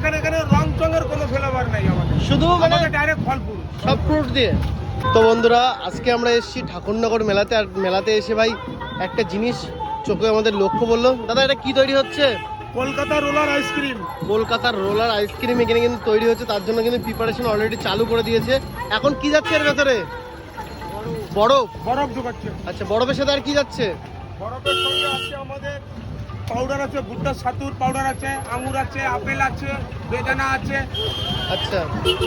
এখানে এখানে রং কোনো ফ্লেভার নাই আমাদের। শুধু মানে ডাইরেক্ট ফল পুরো সব ফ্রুট দিয়ে। তো বন্ধুরা আজকে আমরা এসেছি ঠাকুরনগর মেলাতে আর মেলাতে এসে ভাই একটা জিনিস চোখে আমাদের লক্ষ্য বলল। দাদা এটা কি তৈরি হচ্ছে? কলকাতা রোলার আইসক্রিম কলকাতার রোলার আইসক্রিম এখানে কিন্তু তৈরি হচ্ছে তার জন্য কিন্তু প্রিপারেশন অলরেডি চালু করে দিয়েছে। এখন কি যাচ্ছে এর ভেতরে? বরফ? বরফ ঢুকাচ্ছে। আচ্ছা বরফের সাথে আর কি যাচ্ছে? বরফের সঙ্গে আছে আমাদের পাউডার আছে ভুট্টার সাতুর পাউডার আছে আঙুর আছে আপেল আছে বেদানা আছে আচ্ছা।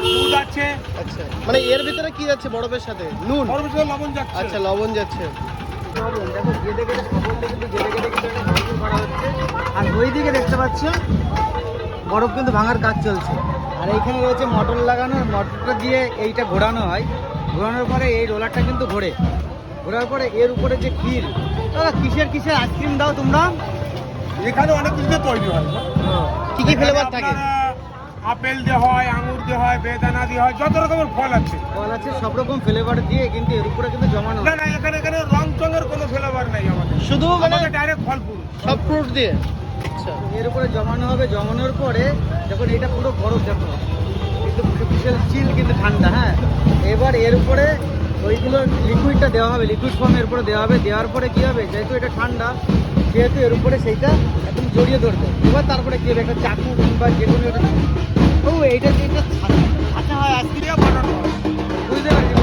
দুধ আছে। আচ্ছা। মানে এর ভিতরে কি যাচ্ছে বরফের সাথে? নুন? বরফের সাথে লবণ যাচ্ছে। আচ্ছা লবণ যাচ্ছে। দেখো কিন্তু কিন্তু ভাঙচুর করা হচ্ছে। আর ওই দিকে দেখতে পাচ্ছ বরফ কিন্তু ভাঙার কাজ চলছে। আর এইখানে রয়েছে মটর লাগানো মোটরটা দিয়ে এইটা ঘোরানো হয়। ঘোরানোর পরে এই রোলারটা কিন্তু ঘোরে। ঘোরার পরে এর উপরে যে ক্ষীর দাদা কিসের কিসের আইসক্রিম দাও তোমরা? এখানে অনেক কিছু তৈরি হয়। কি কি ফ্লেভার থাকে? আপেল দিয়ে হয় আঙুর দিয়ে হয় বেদানা দিয়ে হয় যত রকমের ফল আছে। ফল আছে সব রকম ফ্লেভার দিয়ে কিন্তু এর উপরে কিন্তু জমানো না না এখানে এখানে রং চঙের কোনো ফ্লেভার নাই আমাদের। শুধু মানে ডাইরেক্ট ফল পুরো সব ফ্রুট দিয়ে? আচ্ছা। এর উপরে জমানো হবে জমানোর পরে যখন এটা পুরো বরফ দেখো। বিশাল চিল কিন্তু ঠান্ডা হ্যাঁ? এবার এর উপরে ওইগুলো লিকুইডটা দেওয়া হবে লিকুইড ফর্ম এর উপরে দেওয়া হবে। দেওয়ার পরে কি হবে? যেহেতু এটা ঠান্ডা যেহেতু এর উপরে সেইটা একদম জড়িয়ে ধরবে। এবার তারপরে কি একটা চাকু কিংবা যে কোনো একটা ও এইটা যেটা ছাঁচা হয় আজকে বানানো বুঝতে পারছি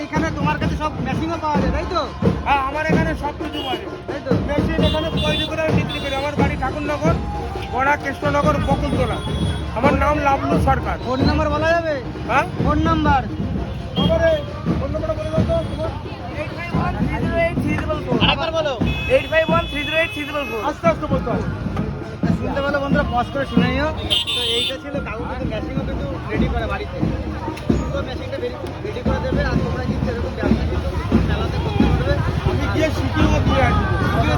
এইখানে তোমার কাছে সব মেশিনও পাওয়া যায় তাই তো? হ্যাঁ আমার এখানে সব কিছু পাওয়া যায়। ঠাকুরনগর বড়া কৃষ্ণনগর বকুলতলা। আমার নাম লাবলু সরকার। ফোন নাম্বার বলা যাবে? হ্যাঁ? Phone number? ফোন নম্বরটা বলে দাও তো। তোমার আরেকবার বলো। আস্তে আস্তে বলতে হবে। শুনতে পেলে বন্ধুরা পজ করে শুনে নিও। তো এইটা ছিল কিন্তু মেশিনও কিন্তু রেডি করে বাড়িতে। তো মেশিনটা রেডি করে দেবে আর তোমরা কিন্তু এরকম ব্যবসা কিন্তু মেলাতে করতে পারবে। আমি গিয়ে শিখিয়ে দিয়ে আসব।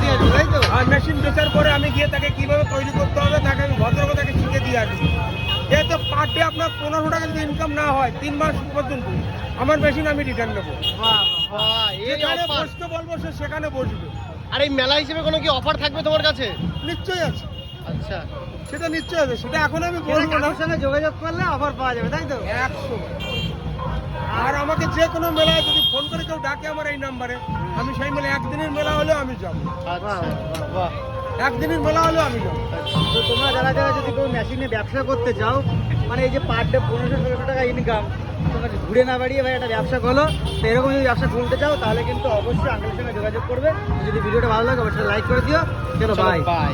গিয়ে তাকে কীভাবে তৈরি করতে হবে তাকে আমি ভদ্রকে তাকে শিখে দিয়ে আসব। যেহেতু পার ডে আপনার পনেরো টাকা যদি ইনকাম না হয় তিন মাস পর্যন্ত আমার মেশিন আমি রিটার্ন নেব। যেখানে বসতে বলব সে সেখানে বসবে। আর এই মেলা হিসেবে কোনো কি অফার থাকবে তোমার কাছে? নিশ্চয়ই আছে। আচ্ছা। সেটা নিশ্চয়ই আছে। সেটা এখন আমি বলব না। সঙ্গে যোগাযোগ করলে অফার পাওয়া যাবে তাই তো? একশো। আর আমাকে যে কোনো মেলায় যদি ফোন করে কেউ ডাকে আমার এই নাম্বারে আমি সেই মেলা একদিনের মেলা হলেও আমি যাব। আচ্ছা। বাহ। একদিনের বলা হলো আমি তো তোমরা যারা যারা যদি কেউ মেশিনে ব্যবসা করতে চাও মানে এই যে পার ডে পনেরোশো ষোলোশো টাকা ইনকাম তোমরা ঘুরে না বাড়িয়ে ভাই একটা ব্যবসা করো তো এরকম যদি ব্যবসা খুলতে চাও তাহলে কিন্তু অবশ্যই আঙ্কেলের সঙ্গে যোগাযোগ করবে। যদি ভিডিওটা ভালো লাগে অবশ্যই লাইক করে দিও। চলো চলো বাই বাই